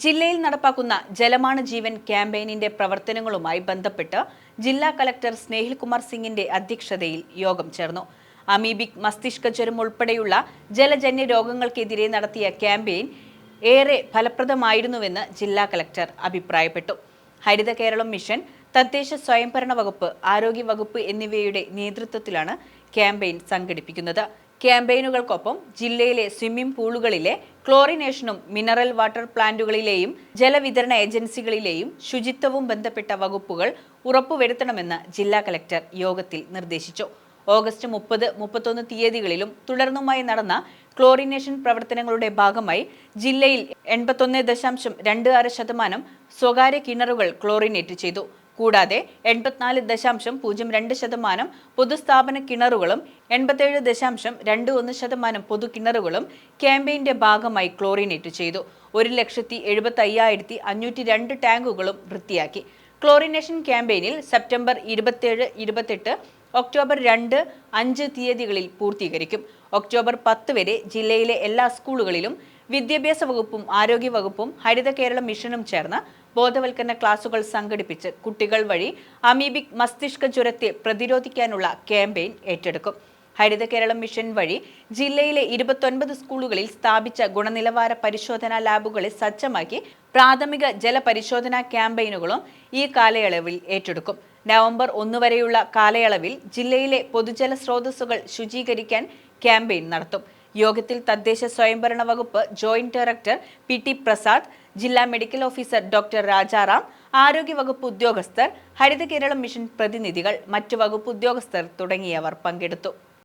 ജില്ലയിൽ നടപ്പാക്കുന്ന ജലമാണ് ജീവൻ ക്യാമ്പയിനിന്റെ പ്രവർത്തനങ്ങളുമായി ബന്ധപ്പെട്ട് ജില്ലാ കലക്ടർ സ്നേഹിൽ കുമാർ സിംഗിന്റെ അധ്യക്ഷതയിൽ യോഗം ചേർന്നു. അമീബിക് മസ്തിഷ്ക ജ്വരം ഉൾപ്പെടെയുള്ള ജലജന്യ രോഗങ്ങൾക്കെതിരെ നടത്തിയ ക്യാമ്പയിൻ ഏറെ ഫലപ്രദമായിരുന്നുവെന്ന് ജില്ലാ കലക്ടർ അഭിപ്രായപ്പെട്ടു. ഹരിത കേരളം മിഷൻ തദ്ദേശ സ്വയംഭരണ വകുപ്പ് ആരോഗ്യ വകുപ്പ് എന്നിവയുടെ നേതൃത്വത്തിലാണ് ക്യാമ്പയിൻ സംഘടിപ്പിക്കുന്നത്. ക്യാമ്പയിനുകൾക്കൊപ്പം ജില്ലയിലെ സ്വിമ്മിംഗ് പൂളുകളിലെ ക്ലോറിനേഷനും മിനറൽ വാട്ടർ പ്ലാന്റുകളിലെയും ജലവിതരണ ഏജൻസികളിലെയും ശുചിത്വവും ബന്ധപ്പെട്ട വകുപ്പുകൾ ഉറപ്പുവരുത്തണമെന്ന് ജില്ലാ കലക്ടർ യോഗത്തിൽ നിർദ്ദേശിച്ചു. ഓഗസ്റ്റ് മുപ്പത് മുപ്പത്തൊന്ന് തീയതികളിലും തുടർന്നുമായി നടന്ന ക്ലോറിനേഷൻ പ്രവർത്തനങ്ങളുടെ ഭാഗമായി ജില്ലയിൽ എൺപത്തൊന്ന് ദശാംശം രണ്ട് ആറ് ശതമാനം സ്വകാര്യ കിണറുകൾ ക്ലോറിനേറ്റ് ചെയ്തു. കൂടാതെ എൺപത്തിനാല് ദശാംശം പൂജ്യം രണ്ട് ശതമാനം പൊതുസ്ഥാപന കിണറുകളും എൺപത്തേഴ് ദശാംശം രണ്ട് ഒന്ന് ശതമാനം പൊതു കിണറുകളും ക്യാമ്പയിന്റെ ഭാഗമായി ക്ലോറിനേറ്റ് ചെയ്തു. ഒരു ലക്ഷത്തി എഴുപത്തി അയ്യായിരത്തി അഞ്ഞൂറ്റി രണ്ട് ടാങ്കുകളും വൃത്തിയാക്കി. ക്ലോറിനേഷൻ ക്യാമ്പയിനിൽ സെപ്റ്റംബർ ഇരുപത്തിയേഴ് ഇരുപത്തെട്ട് ഒക്ടോബർ രണ്ട് അഞ്ച് തീയതികളിൽ പൂർത്തീകരിക്കും. ഒക്ടോബർ പത്ത് വരെ ജില്ലയിലെ എല്ലാ സ്കൂളുകളിലും വിദ്യാഭ്യാസ വകുപ്പും ആരോഗ്യ വകുപ്പും ഹരിത കേരളം മിഷനും ചേർന്ന് ബോധവൽക്കരണ ക്ലാസുകൾ സംഘടിപ്പിച്ച് കുട്ടികൾ വഴി അമീബിക് മസ്തിഷ്ക ജ്വരത്തെ പ്രതിരോധിക്കാനുള്ള ക്യാമ്പയിൻ ഏറ്റെടുക്കും. ഹരിത കേരളം മിഷൻ വഴി ജില്ലയിലെ ഇരുപത്തൊൻപത് സ്കൂളുകളിൽ സ്ഥാപിച്ച ഗുണനിലവാര പരിശോധനാ ലാബുകളെ സജ്ജമാക്കി പ്രാഥമിക ജലപരിശോധനാ ക്യാമ്പയിനുകളും ഈ കാലയളവിൽ ഏറ്റെടുക്കും. നവംബർ ഒന്ന് വരെയുള്ള കാലയളവിൽ ജില്ലയിലെ പൊതുജല സ്രോതസ്സുകൾ ശുചീകരിക്കാൻ ക്യാമ്പയിൻ നടത്തും. യോഗത്തിൽ തദ്ദേശ സ്വയംഭരണ വകുപ്പ് joint director P T Prasad ജില്ലാ മെഡിക്കൽ ഓഫീസർ ഡോക്ടർ രാജാറാം ആരോഗ്യ വകുപ്പ് ഉദ്യോഗസ്ഥർ ഹരിത കേരളം മിഷൻ പ്രതിനിധികൾ മറ്റു വകുപ്പ് ഉദ്യോഗസ്ഥർ തുടങ്ങിയവർ പങ്കെടുത്തു.